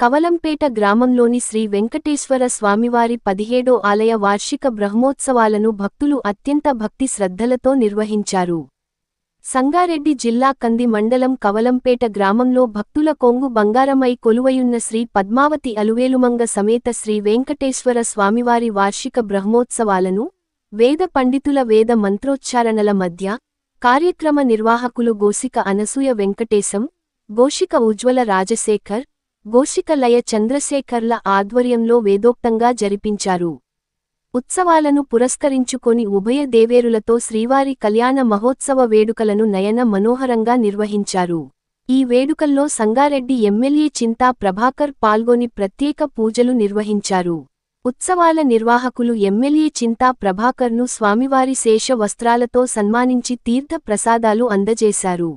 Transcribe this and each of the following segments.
కవలంపేట గ్రామంలోని శ్రీ వెంకటేశ్వర స్వామివారి పదిహేడో ఆలయ వార్షిక బ్రహ్మోత్సవాలను భక్తులు అత్యంత భక్తి శ్రద్ధలతో నిర్వహించారు. సంగారెడ్డి జిల్లా కంది మండలం కవలంపేట గ్రామంలో భక్తుల కొంగు బంగారమై కొలువయున్న శ్రీ పద్మావతి అలువేలుమంగ సమేత శ్రీ వెంకటేశ్వర స్వామివారి వార్షిక బ్రహ్మోత్సవాలను వేద పండితుల వేద మంత్రోచ్చారణల మధ్య కార్యక్రమ నిర్వాహకులు గోసిక అనసూయ వెంకటేశం గోషిక ఉజ్వల రాజశేఖర్ గోషికలయ చంద్రశేఖర్ల ఆధ్వర్యంలో వేదోక్తంగా జరిపించారు. ఉత్సవాలను పురస్కరించుకొని ఉభయ దేవేరులతో శ్రీవారి కళ్యాణ మహోత్సవ వేడుకలను నయన మనోహరంగా నిర్వహించారు. ఈ వేడుకల్లో సంగారెడ్డి ఎమ్మెల్యే చింతా ప్రభాకర్ పాల్గొని ప్రత్యేక పూజలు నిర్వహించారు. ఉత్సవాల నిర్వాహకులు ఎమ్మెల్యే చింతా ప్రభాకర్ను స్వామివారి శేష వస్త్రాలతో సన్మానించి తీర్థ ప్రసాదాలు అందజేశారు.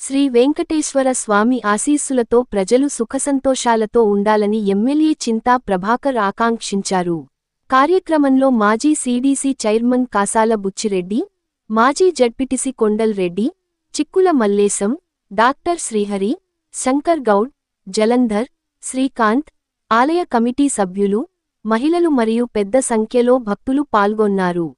శ్రీ వెంకటేశ్వర స్వామి ఆశీస్సులతో ప్రజలు సుఖసంతోషాలతో ఉండాలని ఎమ్మెల్యే చింతా ప్రభాకర్ ఆకాంక్షించారు. కార్యక్రమంలో మాజీ సీడీసీ చైర్మన్ కాసాల బుచ్చిరెడ్డి మాజీ జడ్పిటిసి కొండల్ రెడ్డి చిక్కుల మల్లేశం డాక్టర్ శ్రీహరి శంకర్ గౌడ్ జలంధర్ శ్రీకాంత్ ఆలయ కమిటీ సభ్యులు మహిళలు మరియు పెద్ద సంఖ్యలో భక్తులు పాల్గొన్నారు.